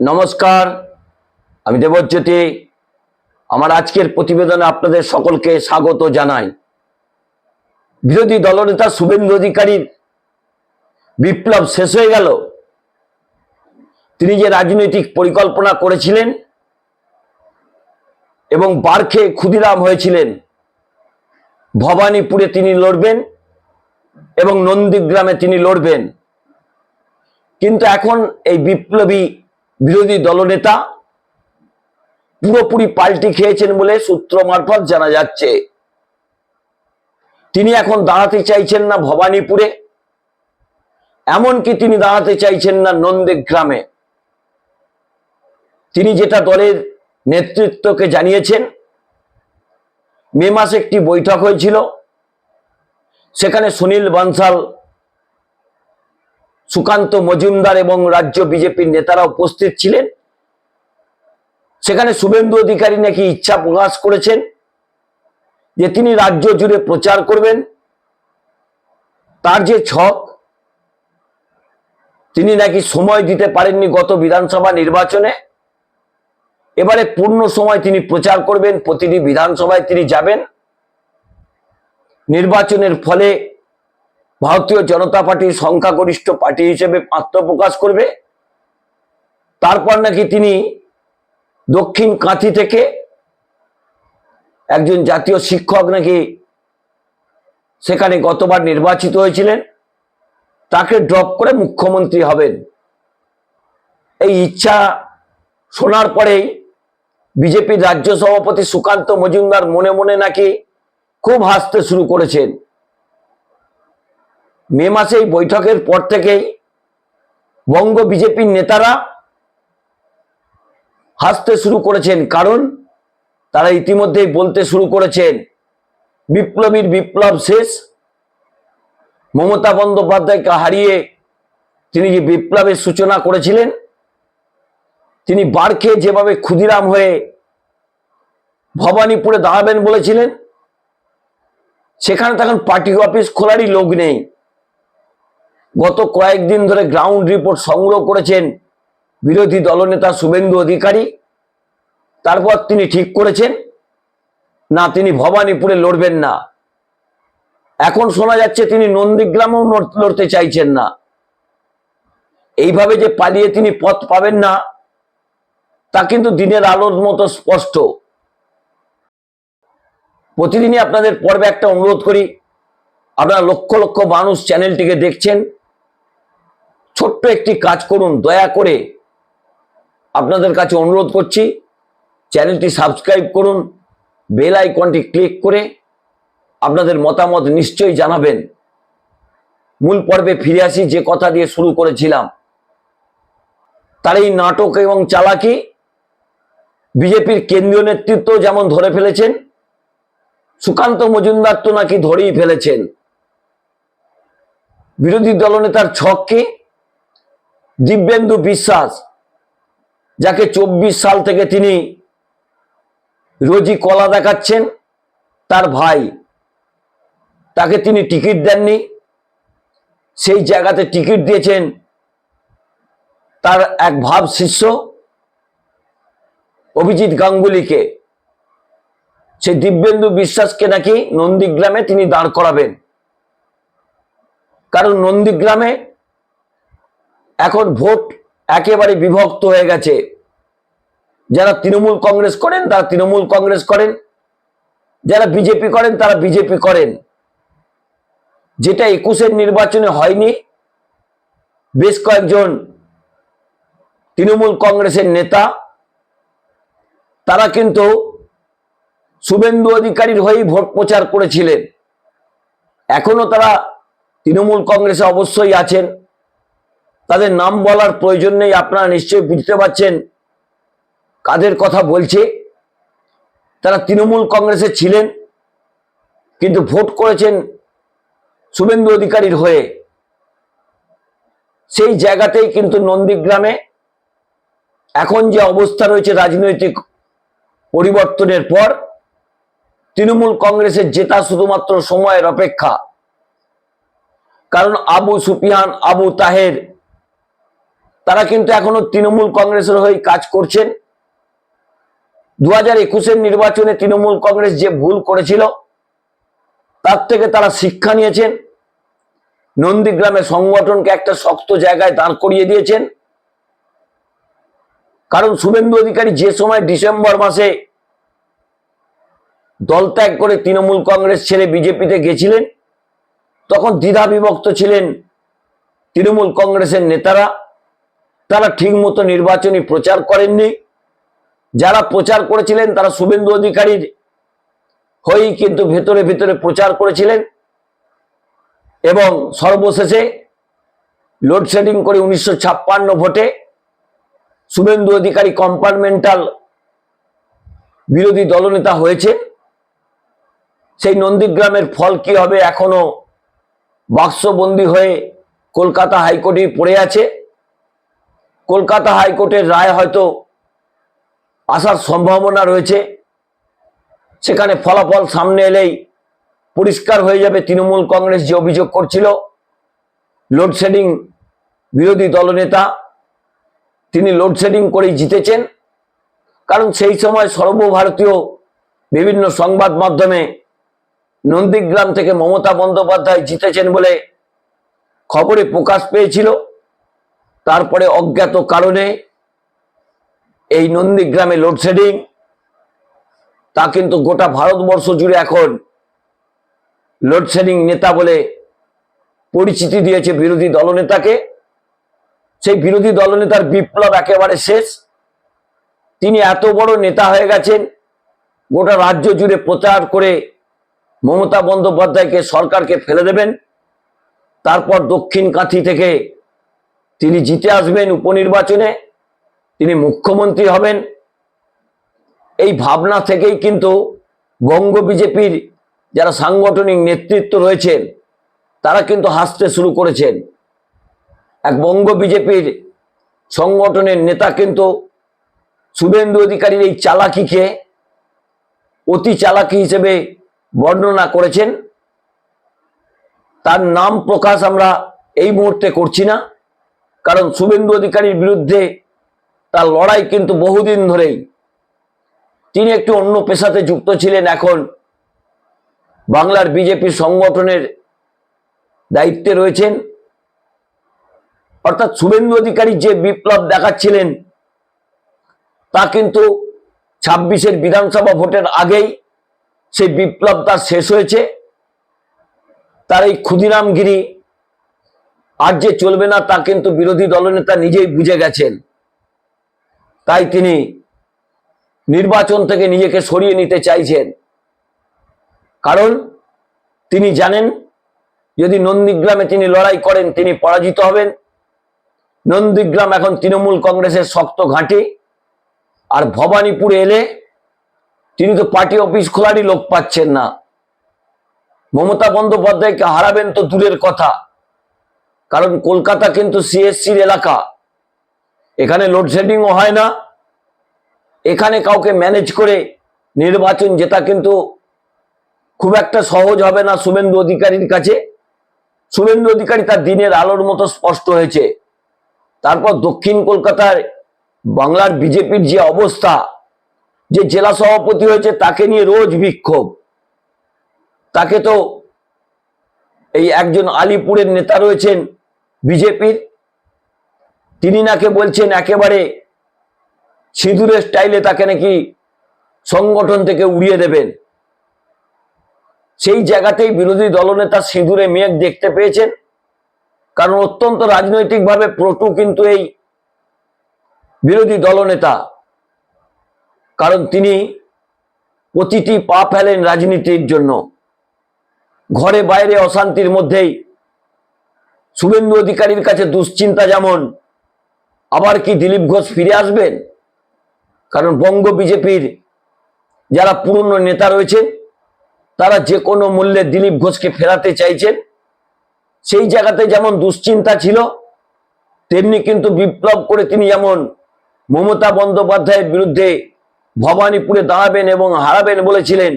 নমস্কার, আমি দেবজ্যোতি। আমার আজকের প্রতিবেদনে আপনাদের সকলকে স্বাগত জানাই। বিরোধী দলনেতা শুভেন্দু অধিকারীর বিপ্লব শেষ হয়ে গেল। তিনি যে রাজনৈতিক পরিকল্পনা করেছিলেন এবং বারখে ক্ষুদিরাম হয়েছিলেন, ভবানীপুরে তিনি লড়বেন এবং নন্দীগ্রামে তিনি লড়বেন। কিন্তু এখন এই বিপ্লবী বিরোধী দলনেতা পুরোপুরি পাল্টি খেয়েছেন বলে সূত্র মারফত জানা যাচ্ছে। তিনি এখন দাঁড়াতে চাইছেন না ভবানীপুরে, এমনকি তিনি দাঁড়াতে চাইছেন না নন্দীগ্রামে। তিনি যেটা দলের নেতৃত্বকে জানিয়েছেন, মে মাসে একটি বৈঠক হয়েছিল, সেখানে সুনীল বানসাল সুকান্ত মজুমদার এবং রাজ্য বিজেপির নেতারা উপস্থিত ছিলেন। সেখানে শুভেন্দু অধিকারী নাকি ইচ্ছা প্রকাশ করেছেন, যে তিনি রাজ্য জুড়ে প্রচার করবেন। তার যে ছক, তিনি নাকি সময় দিতে পারেননি গত বিধানসভা নির্বাচনে। এবারে পূর্ণ সময় তিনি প্রচার করবেন, প্রতিটি বিধানসভায় তিনি যাবেন। নির্বাচনের ফলে ভারতীয় জনতা পার্টির সংখ্যাগরিষ্ঠ পার্টি হিসেবে আত্মপ্রকাশ করবে। তারপর নাকি তিনি দক্ষিণ কাঁথি থেকে একজন জাতীয় শিক্ষক নাকি সেখানে গতবার নির্বাচিত হয়েছিলেন, তাকে ড্রপ করে মুখ্যমন্ত্রী হবেন। এই ইচ্ছা শোনার পরেই বিজেপির রাজ্য সভাপতি সুকান্ত মজুমদার মনে মনে নাকি খুব হাসতে শুরু করেছেন। মে মাসে এই বৈঠকের পর থেকেই বঙ্গ বিজেপির নেতারা হাসতে শুরু করেছেন, কারণ তারা ইতিমধ্যেই বলতে শুরু করেছেন, বিপ্লবীর বিপ্লব শেষ, মমতা বন্দ্যোপাধ্যায়কে হারিয়ে তিনি যে বিপ্লবের সূচনা করেছিলেন, তিনি বারখে যেভাবে ক্ষুদিরাম হয়ে ভবানীপুরে দাঁড়াবেন বলেছিলেন, সেখানে তখন পার্টি অফিস খোলারই লোক নেই। গত কয়েকদিন ধরে গ্রাউন্ড রিপোর্ট সংগ্রহ করেছেন বিরোধী দলনেতা শুভেন্দু অধিকারী। তারপর তিনি ঠিক করেছেন, না তিনি ভবানীপুরে লড়বেন না। এখন শোনা যাচ্ছে তিনি নন্দীগ্রামেও লড়- লড়তে চাইছেন না। এইভাবে যে পালিয়ে তিনি পথ পাবেন না, তা কিন্তু দিনের আলোর মতো স্পষ্ট। প্রতিদিনই আপনাদের পর্বে একটা অনুরোধ করি, আপনারা লক্ষ লক্ষ মানুষ চ্যানেলটিকে দেখছেন ছোট্ট একটি কাজ করুন, দয়া করে আপনাদের কাছে অনুরোধ করছি, চ্যানেলটি সাবস্ক্রাইব করুন, বেল আইকনটি ক্লিক করে আপনাদের মতামত নিশ্চয়ই জানাবেন। মূল পর্বে ফিরে আসি, যে কথা দিয়ে শুরু করেছিলাম। তার এই নাটক এবং চালাকি বিজেপির কেন্দ্রীয় নেতৃত্ব যেমন ধরে ফেলেছেন, সুকান্ত মজুমদার তো নাকি ধরেই ফেলেছেন। বিরোধী দলনেতার ছককে দিব্যেন্দু বিশ্বাস, যাকে চব্বিশ সাল থেকে তিনি রোজই কলা দেখাচ্ছেন, তার ভাই। তাকে তিনি টিকিট দেননি। সেই জায়গাতে টিকিট দিয়েছেন তার এক ভাব শিষ্য, অভিজিৎ গাঙ্গুলিকে। সে দিব্যেন্দু বিশ্বাসকে নাকি নন্দীগ্রামে তিনি দাঁড় করাবেন। কারণ নন্দীগ্রামে এখন ভোট একেবারে বিভক্ত হয়ে গেছে। যারা তৃণমূল কংগ্রেস করেন, তারা তৃণমূল কংগ্রেস করেন। যারা বিজেপি করেন, তারা বিজেপি করেন। যেটা একুশের নির্বাচনে হয়নি, বেশ কয়েকজন তৃণমূল কংগ্রেসের নেতা, তারা কিন্তু শুভেন্দু অধিকারীর হয়েই ভোট প্রচার করেছিলেন। এখনও তারা তৃণমূল কংগ্রেসে অবশ্যই আছেন। তাদের নাম বলার প্রয়োজন নেই, আপনারা নিশ্চয়ই বুঝতে পারছেন কাদের কথা বলছে। তারা তৃণমূল কংগ্রেসে ছিলেন, কিন্তু ভোট করেছেন শুভেন্দু অধিকারীর হয়ে। সেই জায়গাতেই কিন্তু নন্দীগ্রামে এখন যে অবস্থা রয়েছে রাজনৈতিক পরিবর্তনের পর, তৃণমূল কংগ্রেসের জেতা শুধুমাত্র সময়ের অপেক্ষা। কারণ আবু সুফিয়ান, আবু তাহের তারা কিন্তু এখনও তৃণমূল কংগ্রেসের হয়ে কাজ করছেন। দু হাজার একুশের নির্বাচনে তৃণমূল কংগ্রেস যে ভুল করেছিল, তার থেকে তারা শিক্ষা নিয়েছেন। নন্দীগ্রামে সংগঠনকে একটা শক্ত জায়গায় দাঁড় করিয়ে দিয়েছেন। কারণ শুভেন্দু অধিকারী যে সময় ডিসেম্বর মাসে দল ত্যাগ করে তৃণমূল কংগ্রেস ছেড়ে বিজেপিতে গেছিলেন, তখন দ্বিধা বিভক্ত ছিলেন তৃণমূল কংগ্রেসের নেতারা। তারা ঠিকমতো নির্বাচনী প্রচার করেননি। যারা প্রচার করেছিলেন, তারা শুভেন্দু অধিকারীর হয়েই কিন্তু ভেতরে ভেতরে প্রচার করেছিলেন এবং সর্বশেষে লোডশেডিং করে উনিশশো ছাপ্পান্ন ভোটে শুভেন্দু অধিকারী কম্পার্টমেন্টাল বিরোধী দলনেতা হয়েছে। সেই নন্দীগ্রামের ফল কি হবে এখনও বাক্সবন্দি হয়ে কলকাতা হাইকোর্টে পড়ে আছে। কলকাতা হাইকোর্টের রায় হয়তো আসার সম্ভাবনা রয়েছে। সেখানে ফলাফল সামনে এলেই পরিষ্কার হয়ে যাবে তৃণমূল কংগ্রেস যে অভিযোগ করছিল। লোডশেডিং বিরোধী দলনেতা, তিনি লোডশেডিং করেই জিতেছেন। কারণ সেই সময় সর্বভারতীয় বিভিন্ন সংবাদ মাধ্যমে নন্দীগ্রাম থেকে মমতা বন্দ্যোপাধ্যায় জিতেছেন বলে খবরে প্রকাশ পেয়েছিল। তারপরে অজ্ঞাত কারণে এই নন্দীগ্রামে লোডশেডিং, তা কিন্তু গোটা ভারতবর্ষ জুড়ে এখন লোডশেডিং নেতা বলে পরিচিতি দিয়েছে বিরোধী দলনেতাকে। সেই বিরোধী দলনেতার বিপ্লব একেবারে শেষ। তিনি এত বড় নেতা হয়ে গেছেন, গোটা রাজ্য জুড়ে প্রচার করে মমতা বন্দ্যোপাধ্যায়কে সরকারকে ফেলে দেবেন। তারপর দক্ষিণ কাঁথি থেকে তিনি জিতে আসবেন উপনির্বাচনে, তিনি মুখ্যমন্ত্রী হবেন। এই ভাবনা থেকেই কিন্তু বঙ্গ বিজেপির যারা সাংগঠনিক নেতৃত্ব রয়েছেন, তারা কিন্তু হাসতে শুরু করেছেন। এক বঙ্গ বিজেপির সংগঠনের নেতা কিন্তু শুভেন্দু অধিকারীর এই চালাকিকে অতি চালাকি হিসেবে বর্ণনা করেছেন। তার নাম প্রকাশ আমরা এই মুহূর্তে করছি না। কারণ শুভেন্দু অধিকারীর বিরুদ্ধে তার লড়াই কিন্তু বহুদিন ধরেই। তিনি একটি অন্য পেশাতে যুক্ত ছিলেন এখন। বাংলার বিজেপি সংগঠনের দায়িত্বে রয়েছেন। অর্থাৎ শুভেন্দু অধিকারী যে বিপ্লব দেখাচ্ছিলেন, তা কিন্তু ছাব্বিশের বিধানসভা ভোটের আগেই সেই বিপ্লব তার শেষ হয়েছে। তার এই ক্ষুদিরামগিরি আর যে চলবে না, তা কিন্তু বিরোধী দলনেতা নিজেই বুঝে গেছেন। তাই তিনি নির্বাচন থেকে নিজেকে সরিয়ে নিতে চাইছেন। কারণ তিনি জানেন, যদি নন্দীগ্রামে তিনি লড়াই করেন, তিনি পরাজিত হবেন। নন্দীগ্রাম এখন তৃণমূল কংগ্রেসের শক্ত ঘাঁটি। আর ভবানীপুরে এলে তিনি তো পার্টি অফিস খোলারই লোক পাচ্ছেন না। মমতা বন্দ্যোপাধ্যায়কে হারাবেন তো দূরের কথা। কারণ কলকাতা কিন্তু সিএসসির এলাকা। এখানে লোডশেডিংও হয় না। এখানে কাউকে ম্যানেজ করে নির্বাচন জেতা কিন্তু খুব একটা সহজ হবে না শুভেন্দু অধিকারীর কাছে। শুভেন্দু অধিকারী তার দিনের আলোর মতো স্পষ্ট হয়েছে। তারপর দক্ষিণ কলকাতার বাংলার বিজেপির যে অবস্থা, যে জেলা সভাপতি হয়েছে, তাকে নিয়ে রোজ বিক্ষোভ। তাকে তো এই একজন আলিপুরের নেতা রয়েছেন বিজেপির। তিনি নাকে বলছেন একেবারে সিঁদুরের স্টাইলে তাকে নাকি সংগঠন থেকে উড়িয়ে দেবেন। সেই জায়গাতেই বিরোধী দলনেতা সিঁদুরে মেঘ দেখতে পেয়েছেন। কারণ অত্যন্ত রাজনৈতিকভাবে প্রটু কিন্তু এই বিরোধী দলনেতা। কারণ তিনি প্রতিটি পা ফেলেন রাজনীতির জন্য। ঘরে বাইরে অশান্তির মধ্যেই শুভেন্দু অধিকারীর কাছে দুশ্চিন্তা যেমন, আবার কি দিলীপ ঘোষ ফিরে আসবেন? কারণ বঙ্গ বিজেপির যারা পুরনো নেতা রয়েছেন তারা যে কোনো মূল্যে দিলীপ ঘোষকে ফেরাতে চাইছেন। সেই জায়গাতে যেমন দুশ্চিন্তা ছিল, তেমনি কিন্তু বিপ্লব করে তিনি যেমন মমতা বন্দ্যোপাধ্যায়ের বিরুদ্ধে ভবানীপুরে দাঁড়াবেন এবং হারাবেন বলেছিলেন,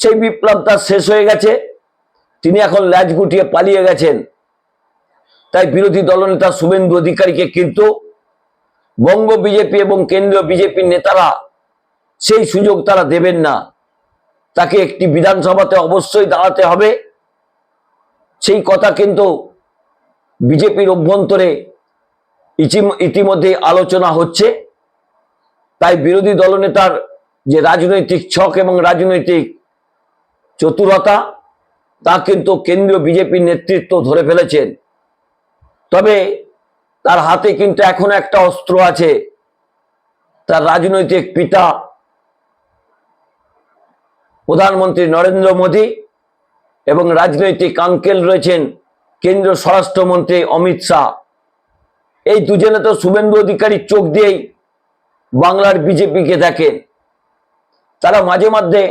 সেই বিপ্লব তার শেষ হয়ে গেছে। তিনি এখন ল্যাজ গুটিয়ে পালিয়ে গেছেন। তাই বিরোধী দলনেতা শুভেন্দু অধিকারীকে কিন্তু বঙ্গ বিজেপি এবং কেন্দ্রীয় বিজেপির নেতারা সেই সুযোগ তারা দেবেন না। তাকে একটি বিধানসভাতে অবশ্যই দাঁড়াতে হবে। সেই কথা কিন্তু বিজেপির অভ্যন্তরে ইতি- ইতিমধ্যে আলোচনা হচ্ছে। তাই বিরোধী দলনেতার যে রাজনৈতিক ছক এবং রাজনৈতিক চতুরতা, তা কিন্তু কেন্দ্রীয় বিজেপির নেতৃত্ব ধরে ফেলেছেন। তার হাতে কিন্তু এখনও একটা অস্ত্র আছে। তার রাজনৈতিক পিতা প্রধানমন্ত্রী নরেন্দ্র মোদী এবং রাজনৈতিক আঙ্কেল রয়েছেন কেন্দ্রীয় স্বরাষ্ট্রমন্ত্রী অমিত শাহ। এই দুজনে তো শুভেন্দু অধিকারীর চোখ দিয়েই বাংলার বিজেপিকে দেখেন। তারা মাঝে মধ্যে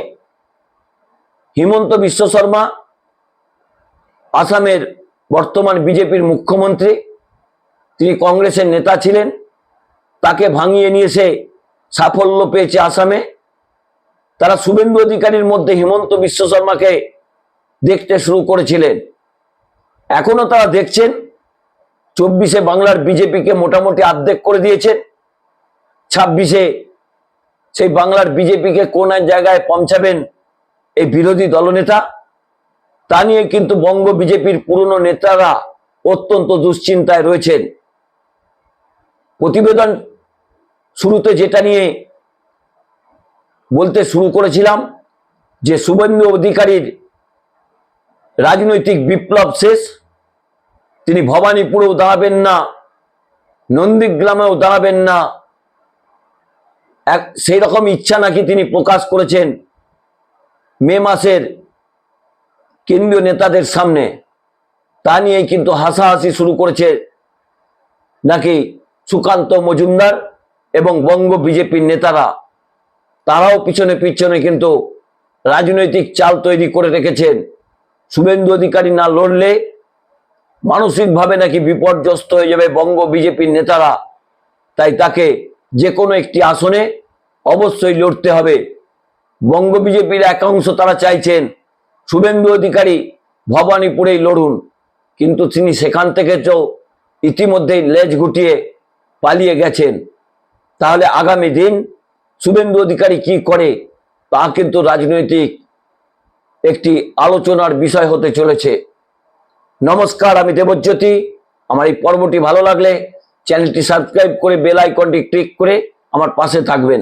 হিমন্ত বিশ্ব শর্মা, আসামের বর্তমান বিজেপির মুখ্যমন্ত্রী, তিনি কংগ্রেসের নেতা ছিলেন, তাকে ভাঙিয়ে নিয়ে সে সাফল্য পেয়েছে আসামে। তারা শুভেন্দু অধিকারীর মধ্যে হিমন্ত বিশ্ব শর্মাকে দেখতে শুরু করেছিলেন। এখনও তারা দেখছেন, চব্বিশে বাংলার বিজেপিকে মোটামুটি আর্ধেক করে দিয়েছেন। ছাব্বিশে সেই বাংলার বিজেপিকে কোন জায়গায় পৌঁছাবেন এই বিরোধী দলনেতা? তা নিয়ে কিন্তু বঙ্গ বিজেপির পুরনো নেতারা অত্যন্ত দুশ্চিন্তায় রয়েছেন। প্রতিবেদন শুরুতে যেটা নিয়ে বলতে শুরু করেছিলাম, যে শুভেন্দু অধিকারীর রাজনৈতিক বিপ্লব শেষ, তিনি ভবানীপুরেও দাঁড়াবেন না, নন্দীগ্রামেও দাঁড়াবেন না, এক সেই রকম ইচ্ছা নাকি তিনি প্রকাশ করেছেন মে মাসের কেন্দ্রীয় নেতাদের সামনে। তা নিয়েই কিন্তু হাসাহাসি শুরু করেছে নাকি সুকান্ত মজুমদার এবং বঙ্গ বিজেপির নেতারা। তারাও পিছনে পিছনে কিন্তু রাজনৈতিক চাল তৈরি করে রেখেছেন। শুভেন্দু অধিকারী না লড়লে মানসিকভাবে নাকি বিপর্যস্ত হয়ে যাবে বঙ্গ বিজেপির নেতারা। তাই তাকে যে কোনো একটি আসনে অবশ্যই লড়তে হবে। বঙ্গ বিজেপির একাংশ তারা চাইছেন শুভেন্দু অধিকারী ভবানীপুরেই লড়ুন, কিন্তু তিনি সেখান থেকে তো ইতিমধ্যেই লেজ গুটিয়ে পালিয়ে গেছেন। তাহলে আগামী দিন শুভেন্দু অধিকারী কি করে, তা কিন্তু রাজনৈতিক একটি আলোচনার বিষয় হতে চলেছে। নমস্কার, আমি দেবজ্যোতি। আমার এই পর্বটি ভালো লাগলে চ্যানেলটি সাবস্ক্রাইব করে বেল আইকনটি ক্লিক করে আমার পাশে থাকবেন।